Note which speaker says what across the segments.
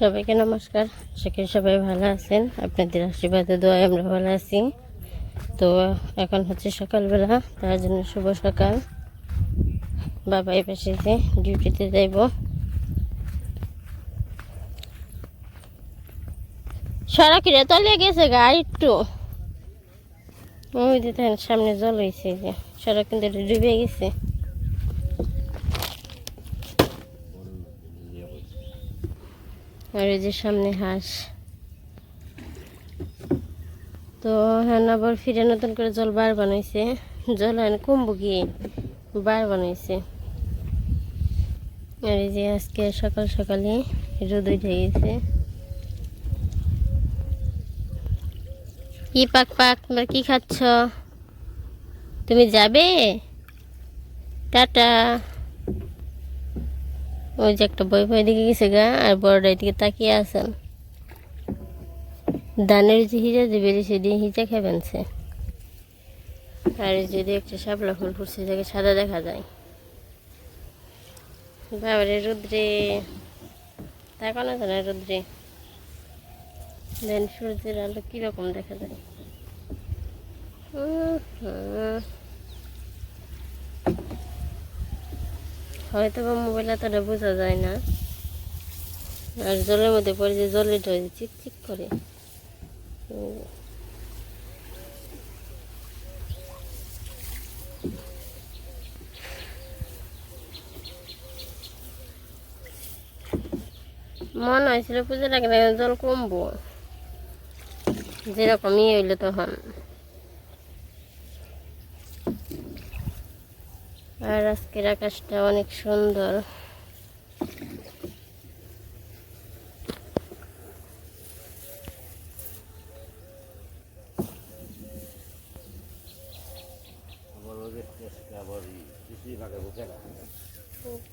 Speaker 1: সবাইকে নমস্কার। করি সবাই ভালো আছেন। আপনাদের আশীর্বাদে, দোয়ায় আমরা ভালো আছি। তো এখন হচ্ছে সকালবেলা, তার জন্য শুভ সকাল। বাবা পাশে যে ডিউটিতে যাইব। সড়কের তলে গেছে গা একটু ওই দিতে সামনে জল হয়েছে যে। সড়ক কিন্তু ডুবে গেছে। আর এই যে সামনে হাঁস। তো হ্যাঁ আবার ফিরে নতুন করে জল বার বানাইছে। জল হয় কমবো গিয়ে বার বানাইছে। আর এই যে আজকে সকাল সকালে রোদ উঠে গেছে। কি পাক পাক, তোমরা কি খাচ্ছ? তুমি যাবে? টাটা। ওই যে একটা বই বই দিকে গেছে গা, আর বড়টা এদিকে তাকিয়ে আছেন ধানের যে হিজা বেরিয়েছে দিয়ে হিজা খেবেনছে আর যদি একটা শাপলা ফুল ফুটছে যাকে সাদা দেখা যায়। বাবারে রুদ্রে, তাকানো যায় না রুদ্রে। দেন সূর্যের আলো কীরকম দেখা যায়। হুম হুম। হয়তো বা মোবাইল এতটা বোঝা যায় না। আর জলের মধ্যে পড়ে যে জলে ঢয় চিকচিক করে। উম। মনে হয়েছিল পুজোর আগে জল কমবো। যেরকম ইয়ে হইল তখন। আর আজকের আকাশটা অনেক সুন্দর।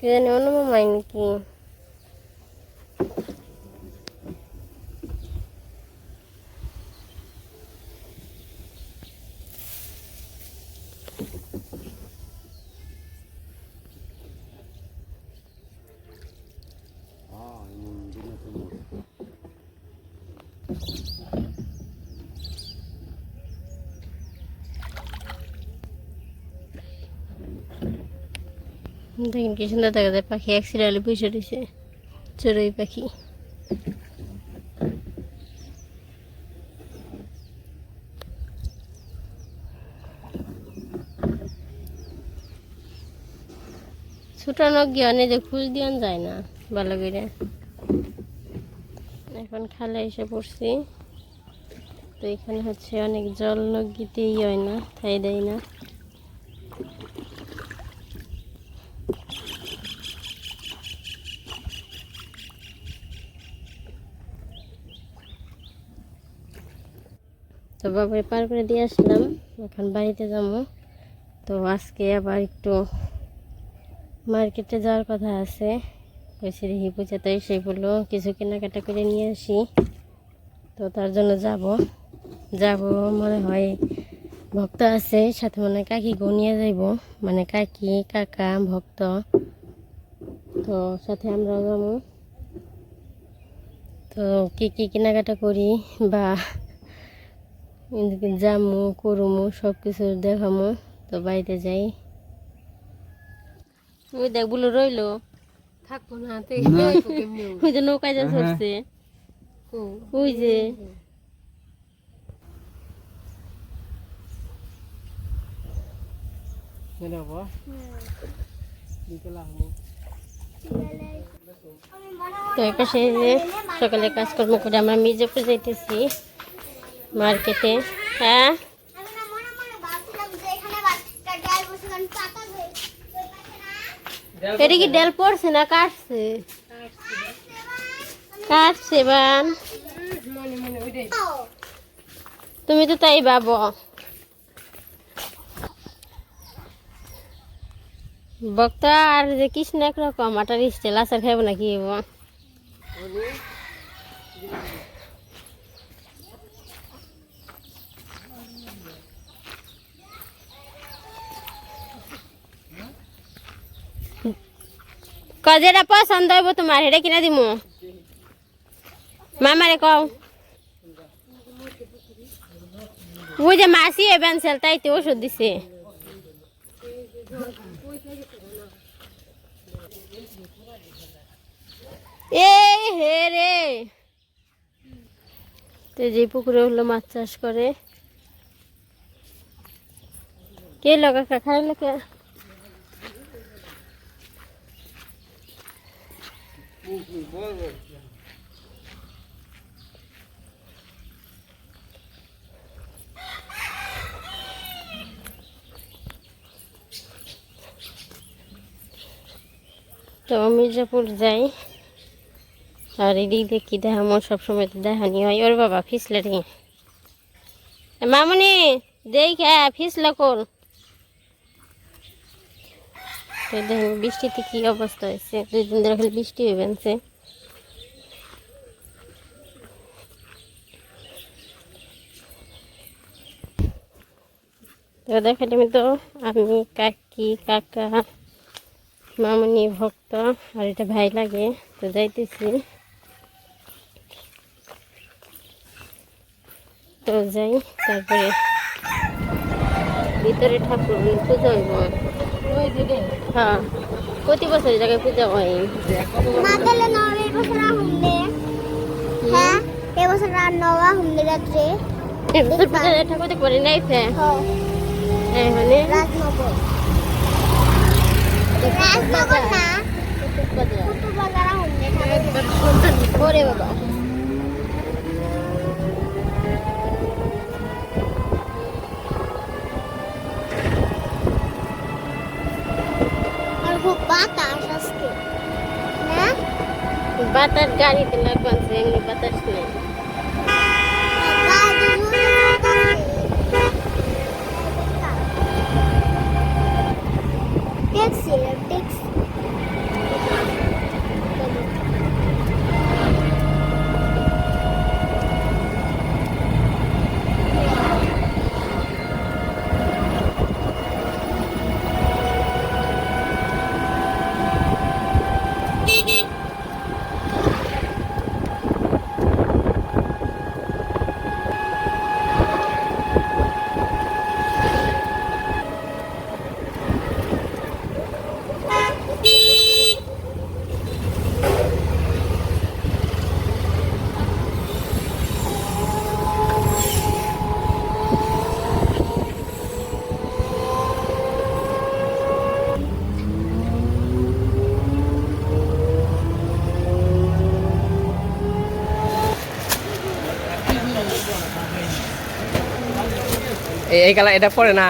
Speaker 1: কেন? মাইন অনুভব হয় নাকি দেখেন কি সুন্দর দেখা যায় পাখি সিরিয়ালে বসে রয়েছে চড়ুই পাখি। ছুটানো গিয়ে যে খুঁজ দিয়ান যায় না, ভালো করে। এখন খালে এসে পড়ছি। তো এখানে হচ্ছে অনেক জল নগিতেই হয় না খাই দেয় না। তো বাবাই পার করে দিয়ে আসলাম, এখন বাড়িতে যাব। তো আজকে আবার একটু মার্কেটে যাওয়ার কথা আছে। কইছি দেখি পূজাতে এসে বলল, কিছু কেনাকাটা করে নিয়ে আসি। তো তার জন্য যাব। যাব মনে হয় ভক্ত আছে, সাথে মনে কাকি নিয়ে যাইব। মানে কাকি, কাকা, ভক্ত। তো সাথে আমরাও যাব। তো কী কী কেনাকাটা করি বা জামু করুমু সব কিছু দেখামু তো বাড়িতে যাই। ওই দেখ বলে রইল।
Speaker 2: থাকব না
Speaker 1: ওই যে নৌকায় যা চড়ছে। ওই যে। তো এই পাশে সকালে কাজকর্ম করে আমরা মির্জাপুর যাইতেছি। মার্কেটে হ্যাঁ? এটা কি ডেল পড়ছে না কাটছে? কাটছে, বান। তুমি তো তাই ভাবো। বক্তা, আর যে কৃষ্ণ একরকম আটার স্টেল আচার খাইব নাকি ক যেটা পছন্দ হইব তোমার সেটা কিনা দিমু। মামারে কও। ওই যে মাসি এবেন তাইতে ওষুধ দিছে। এ হে রে। তো যে পুকুরে হলো মাছ চাষ করে। কে লগা খাই লোকে তো মির্জাপুর যাই। আর এদিক দেখি দেখা আমার সবসময় তো দেখানি হয়। ওর বাবা, ফিসলে মামুনি, দেখ হ্যাঁ ফিসলা কর দেখেন বৃষ্টিতে কি অবস্থা হয়েছে? দুই দিন ধরে খালি বৃষ্টি হয়ে বেনছে দেখেন আমি তো, আমি কাকি, কাকা, মামনি, ভক্ত, আর এটা ভাই লাগে, তো যাইতেছি। তো যাই, তারপরে ভিতরে ঠাকুর পূজা হইব। হ্যাঁ। প্রতি বছর জায়গায় পূজা হয়।
Speaker 3: মাতালে নয় এই বছর হুমলে হ্যাঁ এই বছর আর নওয়া হুমলে রাত্রে।
Speaker 1: এবছর পূজা ঠাকুর দেখতে পারি নাই ফে
Speaker 3: হ্যাঁ
Speaker 1: এখানে
Speaker 3: রাজনগর রাজনগর না। কুতুব হুমলে
Speaker 1: ওরে বাবা। batas kan itu lakukan saya
Speaker 3: ini batas ni.
Speaker 2: এই- কালার এটা পরে না?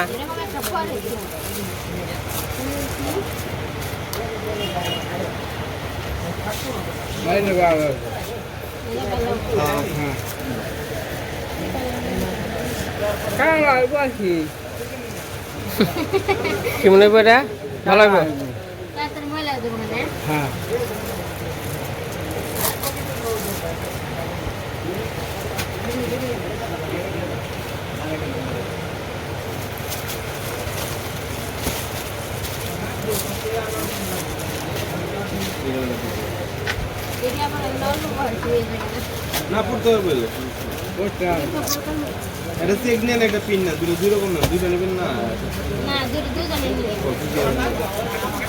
Speaker 2: কি মনে হবে এটা? ভালো হবে হ্যাঁ।
Speaker 4: না পড়তে হবে বলে। এটা সিগন্যাল একটা পিন না দুটো দুই রকম না দুইটা নেবেন না?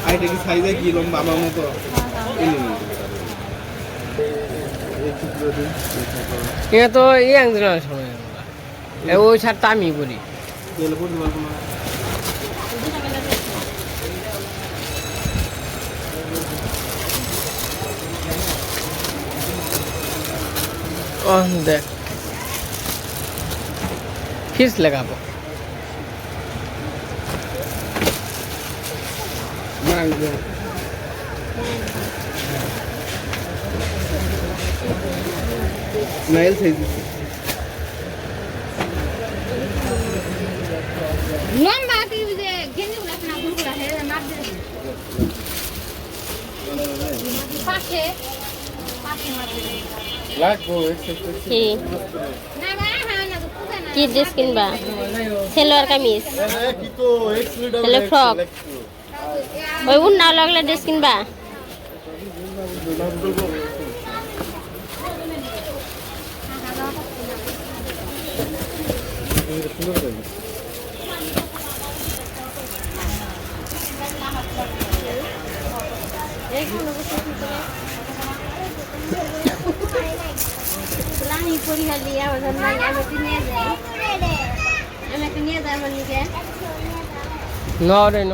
Speaker 4: আর এটা কি সাইজে কি লম্বা? আমার মতো। এই নিন। এই টুকরো দিন, এই।
Speaker 2: এটা তো ওই ছাড়টা আমি বলি
Speaker 4: তাহলে পড়তে পারব না।
Speaker 2: ও দেখ ফিস লাগাবো
Speaker 4: না এল সাইজ দিচ্ছি লাগবো
Speaker 1: কি? কি ড্রেস কিনবা? সেলোয়ার কামিজ। তাহলে ফ্রক ওই উন্না লাগলে ড্রেস কিনবা।
Speaker 4: Thank.
Speaker 1: লানি পরীক্ষা দিয়ে আমার আমি একটু নিয়ে যাই। আমি একটু নিয়ে যাই আমার নিকে
Speaker 2: ন রে ন।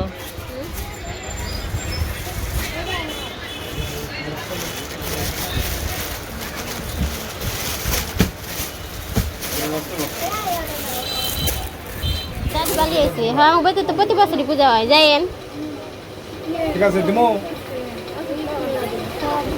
Speaker 1: চাষ হ্যাঁ আমার বাড়িতে তো প্রতি বছরই পূজা হয় যাইয়েন।
Speaker 4: ঠিক আছে দিমো।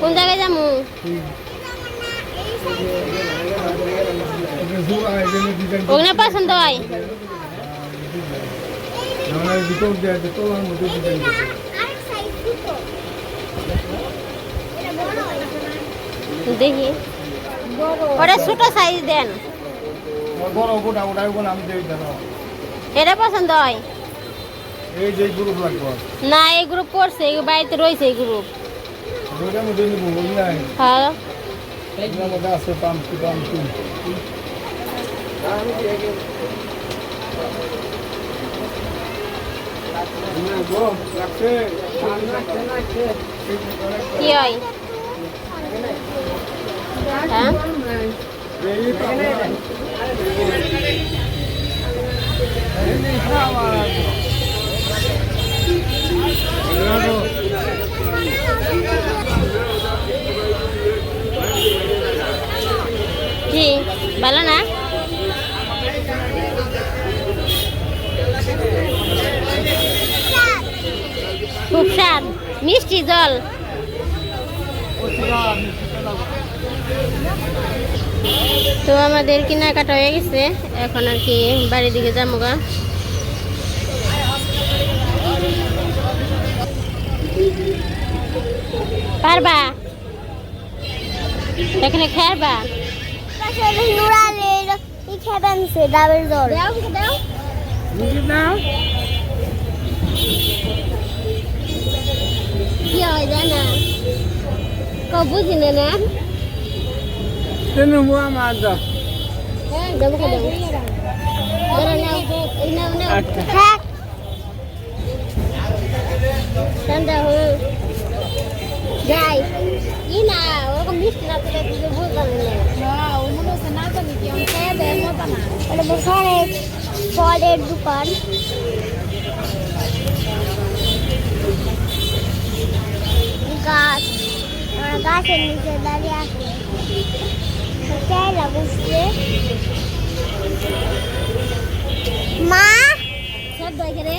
Speaker 1: কোন জায়গায় যামু ওখানে পছন্দ হয়। দেখি। ওটা ছোট সাইজ দেন। এটা পছন্দ হয়। না এই গ্রুপ করছে বাড়িতে রয়েছে এই গ্রুপ
Speaker 4: দুইটার মধ্যে নিব বুঝলাই
Speaker 1: হ্যাঁ
Speaker 4: এটার মধ্যে আছে পাম্প টু পাম্প টু লাগছে
Speaker 1: কি হয় হ্যাঁ কি? ভালো না? খুব স্বাদ। মিষ্টি জল। তো আমাদের কেনাকাটা হয়ে গেছে। এখন আর কি বাড়ির দিকে যাব গা। পারবা? এখানে
Speaker 3: ই খেবেন সে ডাবের জল দাও দাও
Speaker 1: কি হয়। জানা কব বুঝি না
Speaker 2: তেনু আমার দাও
Speaker 1: দেবো কে দেবো ঠান্ডা হয়ে যাই ই না ওরকম মিষ্টি না পেলে কিছু বুঝলাম না
Speaker 3: ওটা বসানে ফলের দোকান গাছ গাছের নিচে দাঁড়িয়ে আছে চাইলা বুঝতে মা
Speaker 1: সব দেখে রে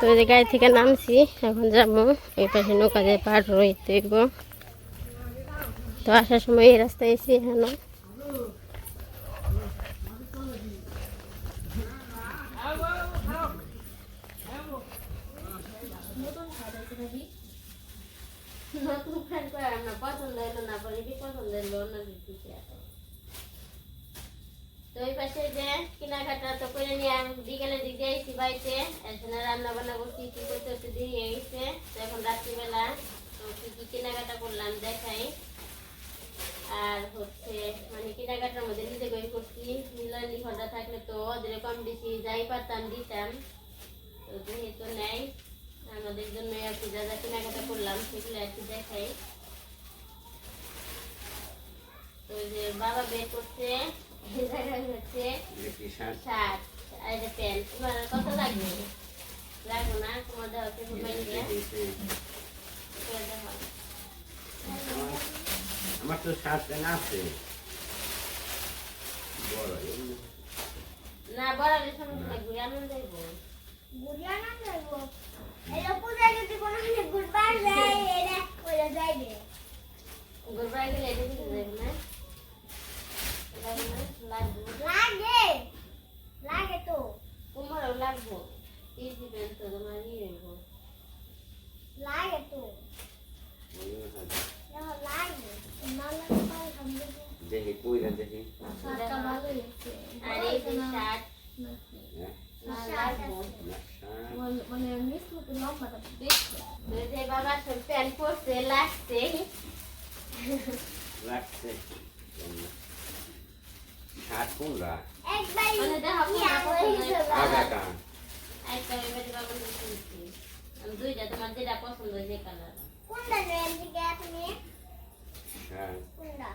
Speaker 1: তো এই যে গাড়ি থেকে নামছি, এখন যাব। এই পাশে নৌকা দিয়ে পার রইতে। তো আসার সময় এই রাস্তায় এসে এখানে। পছন্দ হলো না বলে কি পছন্দ হলো না ওই পাশে যে কেনাকাটা তো করে নিয়ে আমি বিকেলের দিকে এসেছি বাড়িতে। এখানে রান্না বান্না করছি কি করতে করতে দেরি হয়ে গেছে। তো এখন রাত্রিবেলা তো কি কি কেনাকাটা করলাম দেখাই। আর হচ্ছে মানে কেনাকাটার মধ্যে নিজে করে করছি মিলানি ঘণ্টা থাকলে তো ওদের কম বেশি যাই পারতাম, দিতাম। তো যেহেতু নেই, আমাদের জন্য আর কি যা যা কেনাকাটা করলাম সেগুলো আর কি দেখাই। তো যে বাবা বের করছে। এই জায়গায় হচ্ছে
Speaker 5: শার্ট
Speaker 1: শার্ট আর এটা প্যান্ট তোমার কত লাগবে লাগবে না তোমার দেওয়া হচ্ছে
Speaker 5: আমার তো শার্ট প্যান্ট আছে বড়
Speaker 1: না বড়দের সমস্যা ঘুরে আনন্দ
Speaker 3: এটা পূজা যদি কোনো গুড়বার যায় এটা করে যাইবে
Speaker 1: ঘুরবার গেলে এটা না লাগবে না লাগবে
Speaker 3: লাগে লাগে তো
Speaker 1: তোমারও লাগবো এই দিবেন তো তোমার ইয়ে হইব
Speaker 3: লাগে তো
Speaker 5: মনে হয়।
Speaker 3: দেখো লাগে না লাগে পারে আমি দেবো
Speaker 5: দেখি কইরা দেখি
Speaker 3: সাতটা ভালো হয়েছে
Speaker 1: আর এই যে শার্ট
Speaker 5: হ্যাঁ
Speaker 1: না লাগবো
Speaker 5: না, শার্ট
Speaker 3: মানে মিস মতো লম্বাটা বেশি
Speaker 1: ওই যে বাবা সব প্যান্ট পরছে লাগছে
Speaker 5: লাগছে শার্ট কোনটা
Speaker 3: একবার
Speaker 1: মানে দেখো
Speaker 3: ইয়া
Speaker 1: কোনটা
Speaker 3: হয়ে
Speaker 1: পছন্দ
Speaker 3: গেছে
Speaker 1: হয়েছে।
Speaker 5: আগাটা
Speaker 1: একটা এবারে বাবা কিনছি আমি দুইটা তোমার যেটা পছন্দ যে কালার
Speaker 3: কোনটা নেন দিকে আপনি
Speaker 5: হ্যাঁ
Speaker 3: কোনটা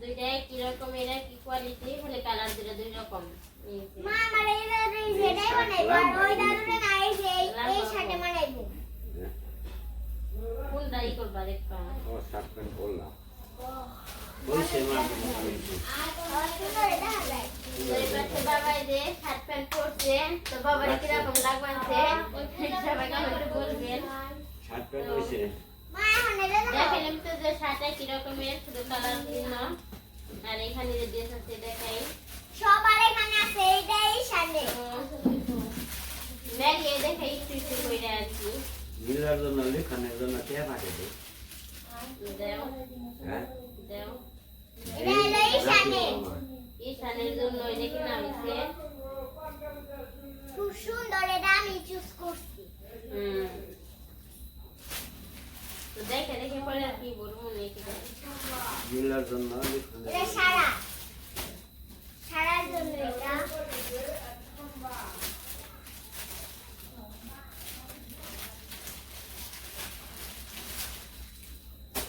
Speaker 1: দুইটা একই রকমের একই কোয়ালিটি হলে কালার দুটো দুই রকম
Speaker 3: মা আমার এই যেটাই বানাইবো আর ওই দাদুটা না এই যে এই- সাথে বানাইবো
Speaker 5: হ্যাঁ।
Speaker 1: কোনটা ই করবা দেখবা
Speaker 5: ও শার্ট প্যান্ট করলাম বলছে মা
Speaker 3: আর
Speaker 1: তো বাবা এই যে শার্ট প্যান্ট পরছে তো বাবার কীরকম লাগবাছে সবাই কমেন্টে বলবেন
Speaker 5: শার্ট প্যান্ট
Speaker 3: দেখো
Speaker 1: দেখেন তো যে শার্টটা কিরকমের শুধু কালার ভিন্ন। আর এখানে যে ড্রেস আছে দেখাই।
Speaker 3: সবার এখানে আছে এইটাই সাথে
Speaker 1: ম্যাগে দেখাই একটু একটু করে আর কি।
Speaker 5: নীলার জন্য লেখনের জন্য কে পাঠাবে
Speaker 1: দেও।
Speaker 5: হ্যাঁ?
Speaker 1: দেও।
Speaker 3: এটা হলো এই
Speaker 1: ঈশানের জন্য এটা কিনা হয়েছে
Speaker 3: খুব সুন্দর এটা আমি চুজ করছি।
Speaker 1: হুম তো দেখে দেখে পরে আর কি বলব মনে কি
Speaker 5: নীলার জন্য
Speaker 3: সারা। সারার জন্য এটা।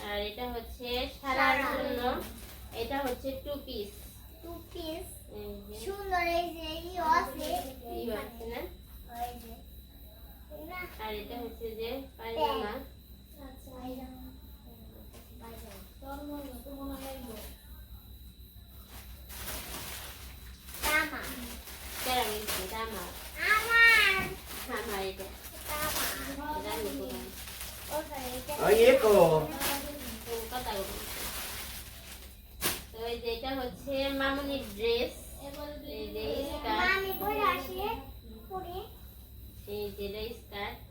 Speaker 1: আর এটা হচ্ছে সারার জন্য। এটা হচ্ছে টু পিস
Speaker 3: টু পিস সুন্দর এই যে ই আছে
Speaker 1: এই হচ্ছে না?
Speaker 3: না
Speaker 1: আর এটা হচ্ছে যে পায়জামা।
Speaker 3: তামা
Speaker 1: কেরা মিলছে জামা
Speaker 3: আমার
Speaker 1: আমার এটা
Speaker 3: তামা
Speaker 1: এটা আমি করলাম
Speaker 3: ওটা এটা
Speaker 5: ওই একো
Speaker 1: তো কথা এই যে হচ্ছে মামুনির ড্রেস এই যে স্কার্ট এই যে স্কার্ট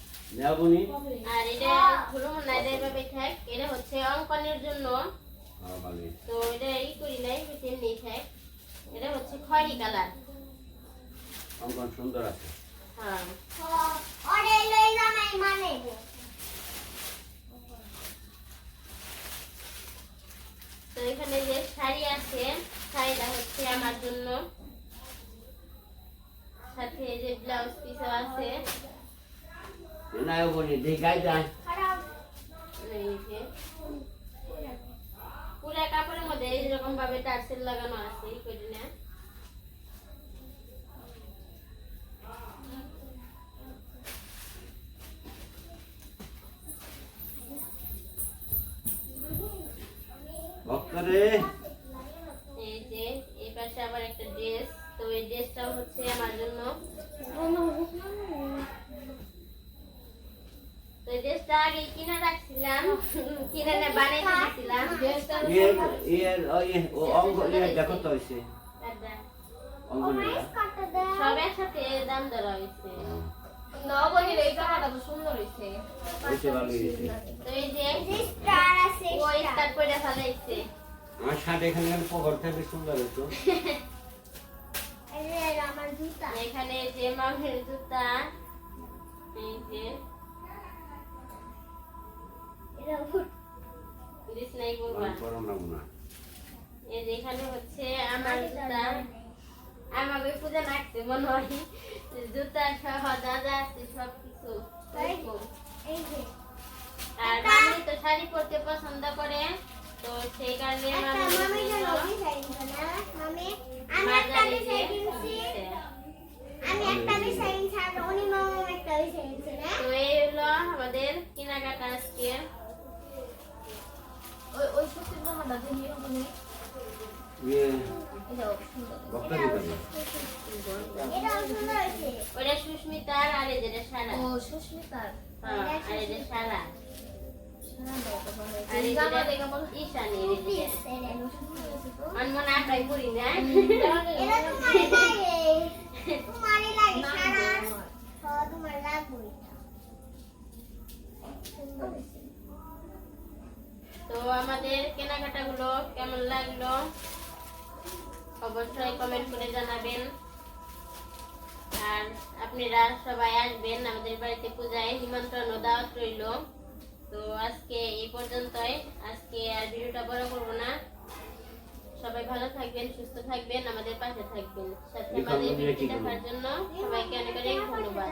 Speaker 5: নেওয়া বনি
Speaker 1: আর এটা ধরো না এটা এভাবে থাক। এটা হচ্ছে অঙ্কনের জন্য।
Speaker 5: হ্যাঁ ভালো
Speaker 1: তো এটা ই করি নাই তেমনি থাক। এটা হচ্ছে খয়েরি কালার।
Speaker 5: অঙ্কন সুন্দর আছে।
Speaker 1: হ্যাঁ। তো এখানে যে শাড়ি আছে শাড়িটা হচ্ছে আমার জন্য। সাথে যে ব্লাউজ পিসও আছে।
Speaker 5: বনি দেখাই যায়
Speaker 3: খারাপ
Speaker 1: এই যে, এই পাশে আবার একটা ড্রেস তো এই ড্রেসটাও হচ্ছে আমার জন্য তো এই ড্রেসটা আগে কিনে রাখছিলাম কিনে না বানিয়ে দিয়েছিলাম
Speaker 5: ইয়ের ইয়ের ওই ও অঙ্ক ইয়ে দেখো তো হয়েছে অঙ্কনের
Speaker 3: কাটতে দে
Speaker 1: সব একসাথে দাম ধরা হয়েছে
Speaker 6: নবনীর এই জামাটা তো সুন্দর
Speaker 5: ভালো
Speaker 1: তো এই যে
Speaker 3: স্টার আছে
Speaker 1: ওই
Speaker 3: star।
Speaker 1: স্টার্ট ফেলাইছে।
Speaker 5: আমার শার্ট এখানে পকর থাকবে সুন্দর
Speaker 3: জুতা।
Speaker 1: এখানে যে মামের জুতা এই যে
Speaker 3: এটা ভুট
Speaker 1: বিছনাই বলবা
Speaker 5: গরম না
Speaker 1: এই যে হচ্ছে আমার জুতা। আমাকে পূজা লাগছে মনে হয়। জুতা সহ যা যা আছে সব কিছু এরকম।
Speaker 3: এই যে।
Speaker 1: আর মামি তো শাড়ি পরতে পছন্দ করে। তো সেই কারণে মামি
Speaker 3: মামি যেন
Speaker 1: জন্য
Speaker 3: ডিজাইন না। মামি আমি একটা
Speaker 1: মাঝারি
Speaker 3: কিনছি। আমি একটা ডিজাইন ছাড় উনি মামা একটা ডিজাইন কিনছে
Speaker 1: তো এই হলো আমাদের কেনাকাটা আজকে। সুস্মিতার আর এই যেটা সারা
Speaker 6: ও সুস্মিতার
Speaker 1: আর এই সারা
Speaker 3: তোমার
Speaker 1: তো আমাদের কেনাকাটা গুলো কেমন লাগল? অবশ্যই কমেন্ট করে জানাবেন। আর আপনারা সবাই আসবেন আমাদের বাড়িতে পূজায় নিমন্ত্রণ দাওয়াত রইল। তো আজকে এই পর্যন্তই। আজকে আর ভিডিওটা বড় করব না। সবাই ভালো থাকবেন সুস্থ থাকবেন আমাদের পাশে থাকবেন। সাথে আমাদের ভিডিও দেখার জন্য সবাইকে অনেক অনেক ধন্যবাদ।